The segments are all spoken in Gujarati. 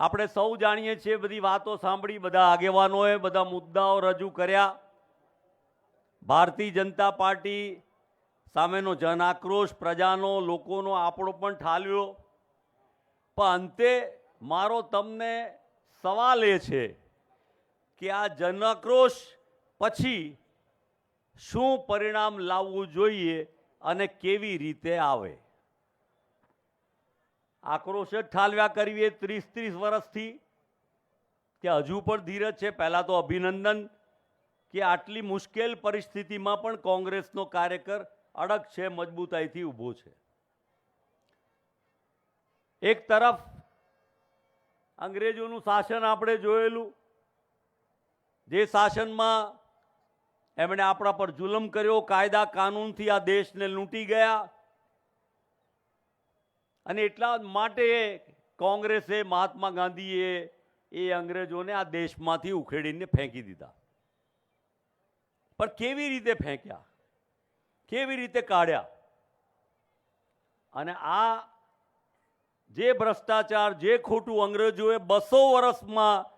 આપણે સૌ જાણીએ છીએ બધી વાતો સાંભળી, બધા આગેવાનોએ બધા મુદ્દાઓ રજૂ કર્યા. ભારતીય જનતા પાર્ટી સામેનો જન આક્રોશ પ્રજાનો, લોકોનો આપણો પણ ઠાલ્યો. પણ અંતે મારો તમને સવાલ એ છે કે આ જન આક્રોશ પછી શું પરિણામ લાવવું જોઈએ અને કેવી રીતે આવે? આક્રોશ જ ઠાલવ્યા કરીએ ત્રીસ ત્રીસ વર્ષથી. કે હજુ પણ ધીરજ છે. પહેલાં તો અભિનંદન કે આટલી મુશ્કેલ પરિસ્થિતિમાં પણ કોંગ્રેસનો કાર્યકર અડગ છે, મજબૂતાઈથી ઊભો છે. એક તરફ અંગ્રેજોનું શાસન આપણે જોયેલું. જે શાસનમાં એમણે આપણા પર જુલમ કર્યો, કાયદા કાનૂનથી આ દેશને લૂંટી ગયા. અને એટલા માટે કોંગ્રેસે, મહાત્મા ગાંધીએ એ અંગ્રેજોને આ દેશમાંથી ઉખેડીને ફેંકી દીધા. પણ કેવી રીતે ફેંક્યા? કેવી રીતે કાઢ્યા? અને આ જે ભ્રષ્ટાચાર, જે ખોટું અંગ્રેજોએ બસો વર્ષમાં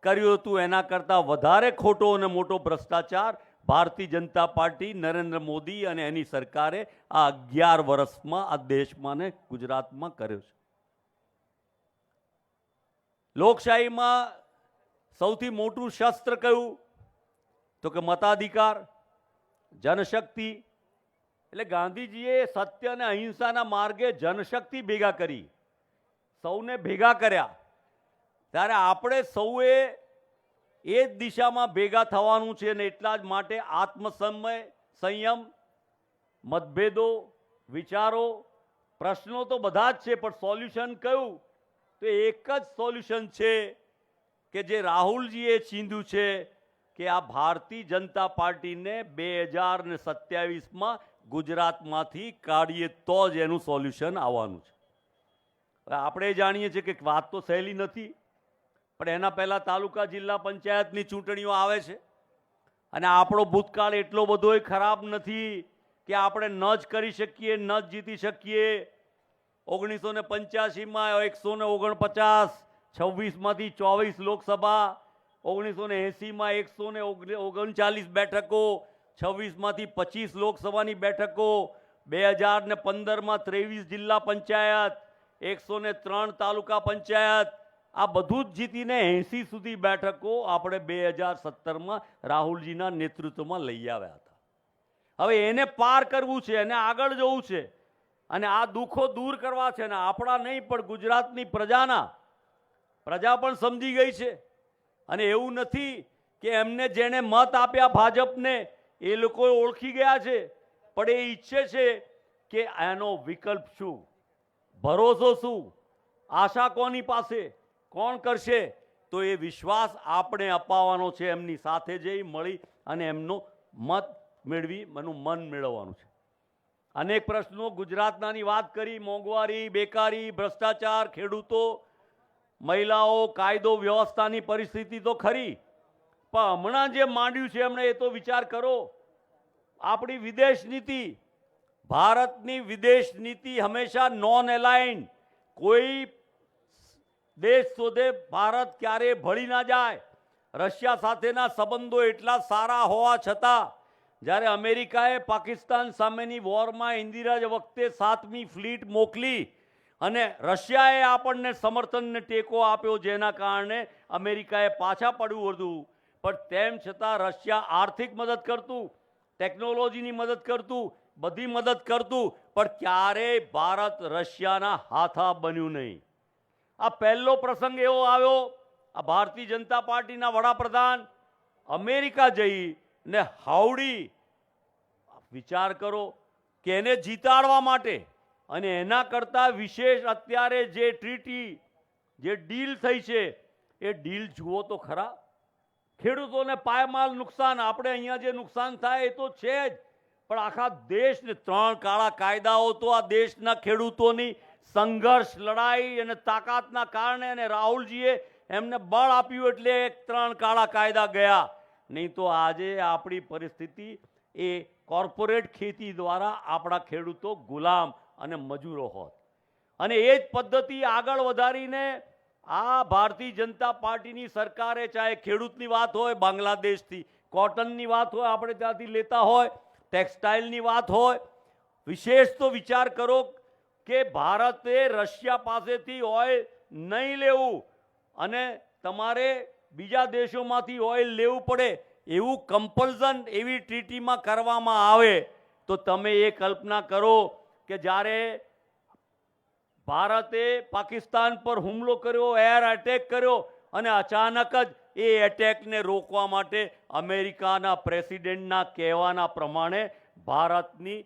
કર્યું હતું, એના કરતાં વધારે ખોટો અને મોટો ભ્રષ્ટાચાર ભારતીય જનતા પાર્ટી નરેન્દ્ર મોદી અને એની સરકારે આ અગિયાર વર્ષમાં આ દેશમાં ને ગુજરાતમાં કર્યો છે. લોકશાહીમાં સૌથી મોટું શસ્ત્ર કયું? તો કે મતાધિકાર, જનશક્તિ. એટલે ગાંધીજીએ સત્ય અને અહિંસાના માર્ગે જનશક્તિ ભેગા કરી. સૌને ભેગા કર્યા. ત્યારે આપણે સૌએ એ જ દિશામાં ભેગા થવાનું છે અને એટલા જ માટે આત્મસમય, સંયમ, મતભેદો, વિચારો, પ્રશ્નો તો બધા જ છે, પણ સોલ્યુશન કયું? તો એક જ સોલ્યુશન છે કે જે રાહુલજીએ ચીંધ્યું છે કે આ ભારતીય જનતા પાર્ટીને બે હજાર ને સત્યાવીસમાં ગુજરાતમાંથી કાઢીએ તો જ એનું સોલ્યુશન આવવાનું છે. આપણે જાણીએ છીએ કે વાત તો સહેલી નથી. પણ એના પહેલાં તાલુકા જિલ્લા પંચાયતની ચૂંટણીઓ આવે છે. અને આપણો ભૂતકાળ એટલો બધોય ખરાબ નથી કે આપણે ન જ કરી શકીએ, ન જ જીતી શકીએ. ઓગણીસો ને પંચ્યાસીમાં એકસો ને ઓગણપચાસ, છવ્વીસમાંથી ચોવીસ લોકસભા, ઓગણીસો ને એંસીમાં એકસો ને ઓગણચાલીસ બેઠકો, છવ્વીસમાંથી પચીસ લોકસભાની બેઠકો, બે હજાર ને પંદરમાં ત્રેવીસ જિલ્લા પંચાયત, એકસો ને ત્રણ તાલુકા પંચાયત આ બધું જ જીતીને એંસી સુધી બેઠકો આપણે બે હજાર સત્તરમાં રાહુલજીના નેતૃત્વમાં લઈ આવ્યા હતા. હવે એને પાર કરવું છે એને આગળ જવું છે અને આ દુઃખો દૂર કરવા છે ને આપણા નહીં, પણ ગુજરાતની પ્રજાના, પ્રજા પણ સમજી ગઈ છે. અને એવું નથી કે એમને જેણે મત આપ્યા ભાજપને એ લોકો ઓળખી ગયા છે, પણ એ ઈચ્છે છે કે એનો વિકલ્પ શું? ભરોસો શું? આશા કોની પાસે? કોણ કરશે? તો એ વિશ્વાસ આપણે અપાવવાનો છે, એમની સાથે જઈ મળી અને એમનો મત મેળવી, એનું મન મેળવવાનું છે. અનેક પ્રશ્નો, ગુજરાતનાની વાત કરી, મોંઘવારી, બેકારી, ભ્રષ્ટાચાર, ખેડૂતો, મહિલાઓ, કાયદો, વ્યવસ્થાની પરિસ્થિતિ તો ખરી, પણ હમણાં જે માંડ્યું છે, એમણે એ તો વિચાર કરો. આપણી વિદેશ નીતિ, ભારતની વિદેશ નીતિ હંમેશા નોન એલાઇન કોઈ દેશ શોધે, ભારત ક્યારે ભળી ના જાય? રશિયા સાથેના સંબંધો એટલા સારા હોવા છતાં, જ્યારે અમેરિકાએ પાકિસ્તાન સામેની વોરમાં ઇન્દિરાજ વખતે સાતમી ફ્લીટ મોકલી અને રશિયાએ આપણને સમર્થનને ટેકો આપ્યો જેના કારણે અમેરિકાએ પાછા પડવું હતું પણ તેમ છતાં રશિયા આર્થિક મદદ કરતું, ટેકનોલોજીની મદદ કરતું, બધી મદદ કરતું, પણ ક્યારેય ભારત રશિયાના હાથા બન્યું નહીં. આ પહેલો પ્રસંગ એવો આવ્યો, આ ભારતીય જનતા પાર્ટીના વડાપ્રધાન અમેરિકા જઈ ને હાવડી વિચાર કરો કે એને જીતાડવા માટે અને એના કરતાં વિશેષ અત્યારે જે ટ્રીટી જે ડીલ થઈ છે, એ ડીલ જુઓ તો ખરા. ખેડૂતોને પાયમાલ નુકસાન, આપણે અહીંયા જે નુકસાન થાય એ તો છે જ, પણ આખા દેશને ત્રણ કાળા કાયદાઓ તો આ દેશના ખેડૂતોની સંઘર્ષ, લડાઈ અને તાકાતના કારણે અને રાહુલજીએ એમને બળ આપ્યું એટલે ત્રણ કાળા કાયદા ગયા. નહીં તો આજે આપણી પરિસ્થિતિ એ કોર્પોરેટ ખેતી દ્વારા આપણા ખેડૂતો ગુલામ અને મજૂરો હોત. અને એ જ પદ્ધતિ આગળ વધારીને આ ભારતીય જનતા પાર્ટીની સરકારે ચાહે ખેડૂતની વાત હોય, બાંગ્લાદેશથી કોટનની વાત હોય, આપણે ત્યાંથી લેતા હોય, ટેક્સટાઇલની વાત હોય, વિશેષ તો વિચાર કરો કે ભારતે રશિયા પાસેથી ઓઇલ નહીં લેવું અને તમારે બીજા દેશોમાંથી ઓઇલ લેવું પડે એવું કમ્પલ્ઝન એવી ટ્રીટીમાં કરવામાં આવે. તો તમે એ કલ્પના કરો કે જ્યારે ભારતે પાકિસ્તાન પર હુમલો કર્યો, એર એટેક કર્યો અને અચાનક જ એ એટેકને રોકવા માટે અમેરિકાના પ્રેસિડેન્ટના કહેવાના પ્રમાણે ભારતની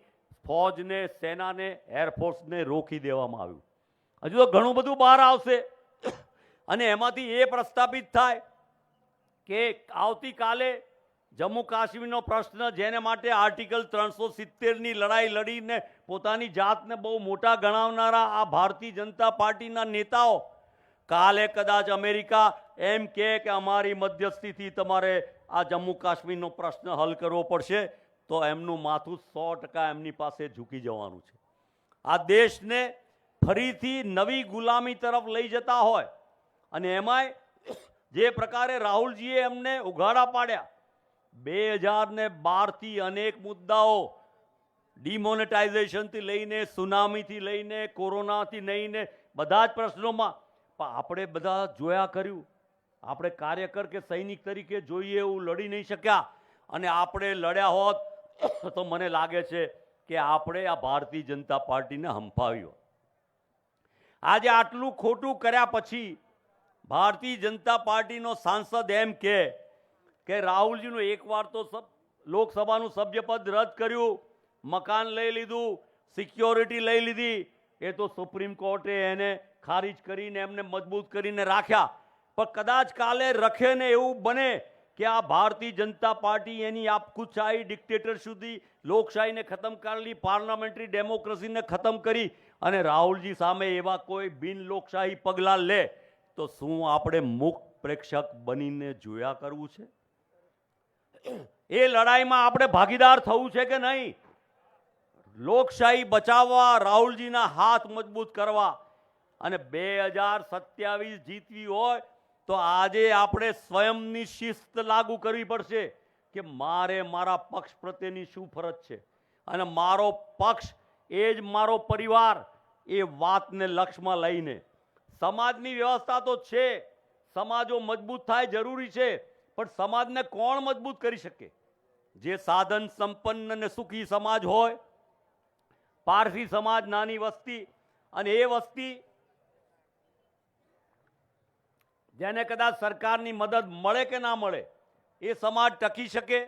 ફોજને, સેનાને, એરફોર્સને રોકી દેવામાં આવ્યું. હજુ તો ઘણું બધું બહાર આવશે. અને એમાંથી એ પ્રસ્થાપિત થાય કે આવતીકાલે જમ્મુ કાશ્મીરનો પ્રશ્ન જેને માટે આર્ટિકલ ત્રણસો સિત્તેરની લડાઈ લડીને પોતાની જાતને બહુ મોટા ગણાવનારા આ ભારતીય જનતા પાર્ટીના નેતાઓ, કાલે કદાચ અમેરિકા એમ કે અમારી મધ્યસ્થીથી તમારે આ જમ્મુ કાશ્મીરનો પ્રશ્ન હલ કરવો પડશે. તો એમનું માથું સો ટકા એમની પાસે ઝૂકી જવાનું છે. આ દેશને ફરીથી નવી ગુલામી તરફ લઈ જતા હોય અને એમાંય જે પ્રકારે રાહુલજીએ એમને ઉઘાડા પાડ્યા બે હજાર ને બારથી અનેક મુદ્દાઓ ડિમોનેટાઇઝેશનથી લઈને, સુનામીથી લઈને, કોરોનાથી લઈને બધા જ પ્રશ્નોમાં, પણ આપણે બધા જોયા કર્યું. આપણે કાર્યકર કે સૈનિક તરીકે જોઈએ એવું લડી નહીં શક્યા. અને આપણે લડ્યા હોત તો મને લાગે છે કે આપણે આ ભારતીય જનતા પાર્ટીને હંફાવ્યો. આજે આટલું ખોટું કર્યા પછી ભારતીય જનતા પાર્ટીનો સાંસદ એમ કે કે રાહુલજીનું એકવાર તો સબ, લોકસભાનું સભ્યપદ રદ કર્યું, મકાન લઈ લીધું, સિક્યોરિટી લઈ લીધી, એ તો સુપ્રીમ કોર્ટે એને ખારીજ કરીને એમને મજબૂત કરીને રાખ્યા. પણ કદાચ કાલે રખે ને એવું બને કે આ ભારતીય જનતા પાર્ટી એની આપખુદશાહી ડિક્ટેટર સુધી લોકશાહીને ખતમ કરેલી પાર્લામેન્ટરી ડેમોક્રેસીને ખતમ કરી અને રાહુલજી સામે એવા કોઈ બિન લોકશાહી પગલાં લે, તો શું આપણે મુખ પ્રેક્ષક બનીને જોયા કરવું છે? એ લડાઈમાં આપણે ભાગીદાર થવું છે કે નહીં? લોકશાહી બચાવવા, રાહુલજીના હાથ મજબૂત કરવા અને બે હજાર સત્યાવીસ જીતવી હોય તો આજે આપણે સ્વયંની શિસ્ત લાગુ કરવી પડશે કે મારે મારા પક્ષ પ્રત્યેની શું ફરજ છે. અને મારો પક્ષ એ જ મારો પરિવાર એ વાતને લક્ષમાં લઈને. સમાજની વ્યવસ્થા તો છે, સમાજો મજબૂત થાય જરૂરી છે, પણ સમાજને કોણ મજબૂત કરી શકે? જે સાધન સંપન્ન અને સુખી સમાજ હોય, પારસી સમાજ નાની વસ્તી, અને એ વસ્તી જેને કદાચ સરકારની મદદ મળે કે ના મળે, એ સમાજ ટકી શકે,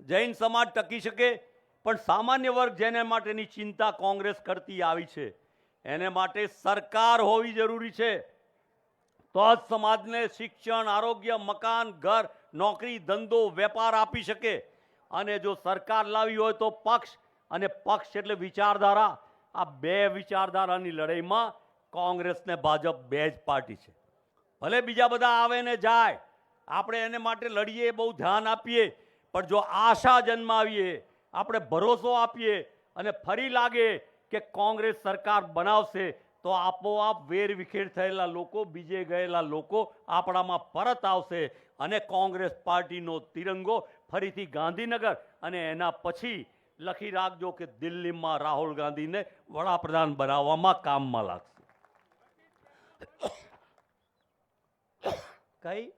જૈન સમાજ ટકી શકે, પણ સામાન્ય વર્ગ જેને માટેની ચિંતા કોંગ્રેસ કરતી આવી છે, એને માટે સરકાર હોવી જરૂરી છે. તો જ સમાજને શિક્ષણ, આરોગ્ય, મકાન, ઘર, નોકરી, ધંધો, વેપાર આપી શકે. અને જો સરકાર લાવી હોય તો પક્ષ, અને પક્ષ એટલે વિચારધારા. આ બે વિચારધારાની લડાઈમાં કોંગ્રેસ ને ભાજપ બે જ પાર્ટી છે. ભલે બીજા બધા આવે ને જાય, આપણે એને માટે લડીએ બહુ ધ્યાન આપીએ. પણ જો આશા જન્માવીએ, આપણે ભરોસો આપીએ અને ફરી લાગે કે કોંગ્રેસ સરકાર બનાવશે, તો આપોઆપ વેર વિખેર થયેલા લોકો, બીજે ગયેલા લોકો આપણામાં પરત આવશે અને કોંગ્રેસ પાર્ટીનો તિરંગો ફરીથી ગાંધીનગર અને એના પછી લખી રાખજો કે દિલ્હીમાં રાહુલ ગાંધીને વડાપ્રધાન બનાવવામાં કામમાં લાગશે. કઈ?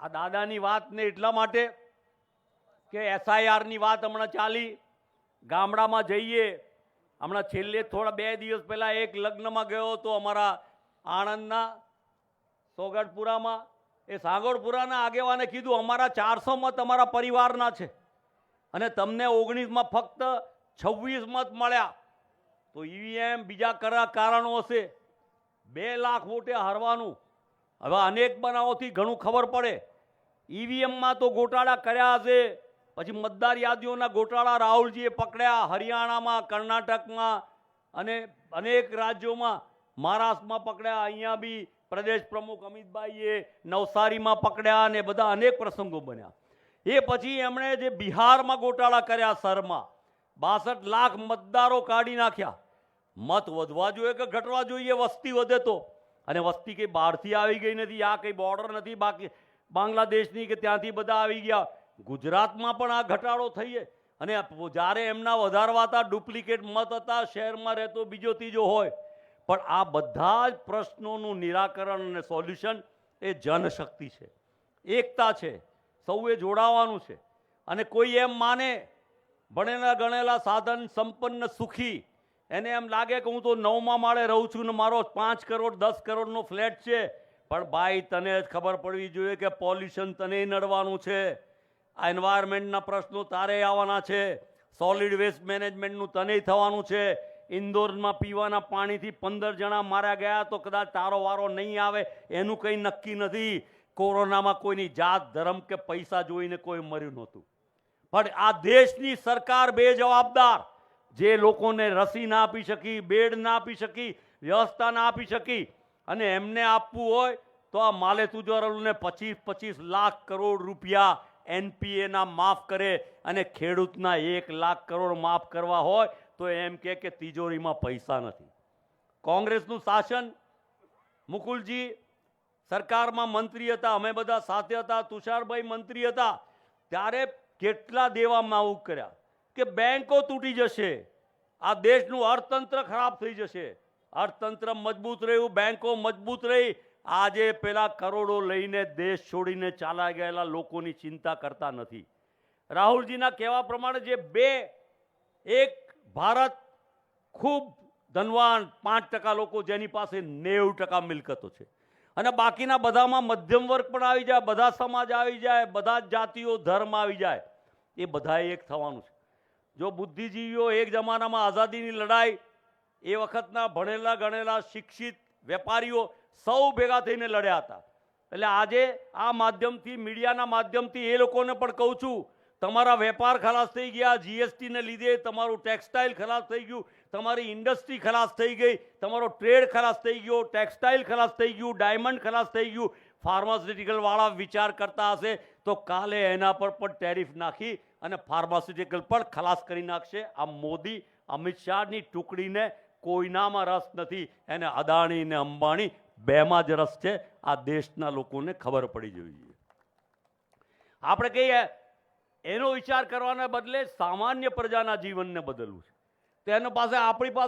આ- દાદાની વાતને એટલા માટે કે એસઆઈઆરની વાત હમણાં ચાલી. ગામડામાં જઈએ. હમણાં છેલ્લે થોડા બે દિવસ પહેલા એક લગ્નમાં ગયો હતો અમારા આણંદના સોગટપુરામાં. એ સાગરપુરાના આગેવાને કીધું, અમારા ચારસો મત અમારા પરિવારના છે. અને તમને ઓગણીસમાં ફક્ત છવ્વીસ મત મળ્યા. તો ઈવીએમ બીજા કરા કારણો હશે. બે લાખ વોટે હારવાનું. હવે અનેક બનાવોથી ઘણું ખબર પડે. ઈવીએમમાં તો ગોટાળા કર્યા હશે પછી મતદાર યાદીઓના ગોટાળા રાહુલજીએ પકડ્યા હરિયાણામાં, કર્ણાટકમાં અને અનેક રાજ્યોમાં. મહારાષ્ટ્રમાં પકડ્યા, અહીંયા બી પ્રદેશ પ્રમુખ અમિતભાઈએ નવસારીમાં પકડ્યા અને બધા અનેક પ્રસંગો બન્યા. એ પછી એમણે જે બિહારમાં ગોટાળા કર્યા સરમાં બાસઠ લાખ મતદારો કાઢી નાખ્યા. મત વધવા જોઈએ કે ઘટવા જોઈએ? વસ્તી વધે તો. અને વસ્તી કંઈ બહારથી આવી ગઈ નથી, આ કંઈ બોર્ડર નથી, બાકી બાંગ્લાદેશની કે ત્યાંથી બધા આવી ગયા. ગુજરાતમાં પણ આ ઘટાડો થઈએ. અને જ્યારે એમના વધારવાતા ડુપ્લિકેટ મત હતા, શહેરમાં રહેતો બીજો ત્રીજો હોય. પણ આ બધા જ પ્રશ્નોનું નિરાકરણ અને સોલ્યુશન એ જનશક્તિ છે. એકતા છે. સૌએ જોડાવાનું છે. અને કોઈ એમ માને, ભણેલા ગણેલા સાધન સંપન્ન સુખી એને એમ લાગે કે હું તો નવમાં માળે રહું છું ને મારો પાંચ કરોડ, દસ કરોડનો ફ્લેટ છે. પણ ભાઈ, તને જ ખબર પડવી જોઈએ કે પોલ્યુશન તને નડવાનું છે. આ એન્વાયરમેન્ટના પ્રશ્નો તારે આવવાના છે. સોલિડ વેસ્ટ મેનેજમેન્ટનું તને થવાનું છે. ઇન્દોરમાં પીવાના પાણીથી પંદર જણા માર્યા ગયા તો કદાચ તારો વારો નહીં આવે. એનું કંઈ નક્કી નથી. કોરોનામાં કોઈની જાત, ધર્મ કે પૈસા જોઈને કોઈ મર્યું નહોતું. પણ આ દેશની સરકાર બે જવાબદાર જે લોકોને રસી ના આપી શકી, બેડ ના આપી શકી, વ્યવસ્થા ના આપી શકી અને એમને આપવું હોય તો આ માલે તુજારોને પચીસ પચીસ લાખ કરોડ રૂપિયા એનપીએના માફ કરે અને ખેડૂતના એક લાખ કરોડ માફ કરવા હોય તો એમ કહે કે તિજોરીમાં પૈસા નથી. કોંગ્રેસનું શાસન, મુકુલજી, સરકારમાં મંત્રી હતા, અમે બધા સાથે હતા, તુષારભાઈ મંત્રી હતા. ત્યારે કેટલા દેવામાં આવું કર્યા? કે બેન્કો તૂટી જશે. આ દેશનું અર્થતંત્ર ખરાબ થઈ જશે. અર્થતંત્ર મજબૂત રહ્યું બેન્કો મજબૂત રહી. આજે પેલા કરોડો લઈને દેશ છોડીને ચાલા ગયેલા લોકોની ચિંતા કરતા નથી. રાહુલજીના કહેવા પ્રમાણે જે બે, એક ભારત ખૂબ ધનવાન પાંચ ટકા લોકો જેની પાસે નેવું ટકા મિલકતો છે. અને બાકીના બધામાં મધ્યમ વર્ગ પણ આવી જાય, બધા સમાજ આવી જાય, બધા જ જાતિઓ, ધર્મ આવી જાય. એ બધાએ એક થવાનું છે. જો બુદ્ધિજીવીઓ એક જમાનામાં આઝાદીની લડાઈ, એ વખતના ભણેલા ગણેલા શિક્ષિત વેપારીઓ સૌ ભેગા થઈને લડ્યા હતા. એટલે આજે આ માધ્યમથી, મીડિયાના માધ્યમથી એ લોકોને પણ કહું છું, તમારા વેપાર ખલાસ થઈ ગયા, જીએસટીને લીધે તમારું ટેક્સટાઇલ ખલાસ થઈ ગયું, તમારી ઇન્ડસ્ટ્રી ખલાસ થઈ ગઈ, તમારો ટ્રેડ ખલાસ થઈ ગયો, ટેક્સટાઇલ ખલાસ થઈ ગયું, ડાયમંડ ખલાસ થઈ ગયું ફાર્માસ્યુટિકલ વાળા વિચાર કરતા હશે, તો કાલે એના પર પણ ટેરિફ નાખી અને ફાર્માસ્યુટિકલ પણ ખલાસ કરી નાખશે. આ મોદી, અમિત શાહની ટુકડીને કોઈનામાં રસ નથી. એને અદાણી ને અંબાણી બેમાં જ રસ છે. આ દેશના લોકોને ખબર પડી જોઈએ. આપણે કહીએ, એનો વિચાર કરવાના બદલે સામાન્ય પ્રજાના જીવનને બદલવું છે. તો એના પાસે આપણી પાસે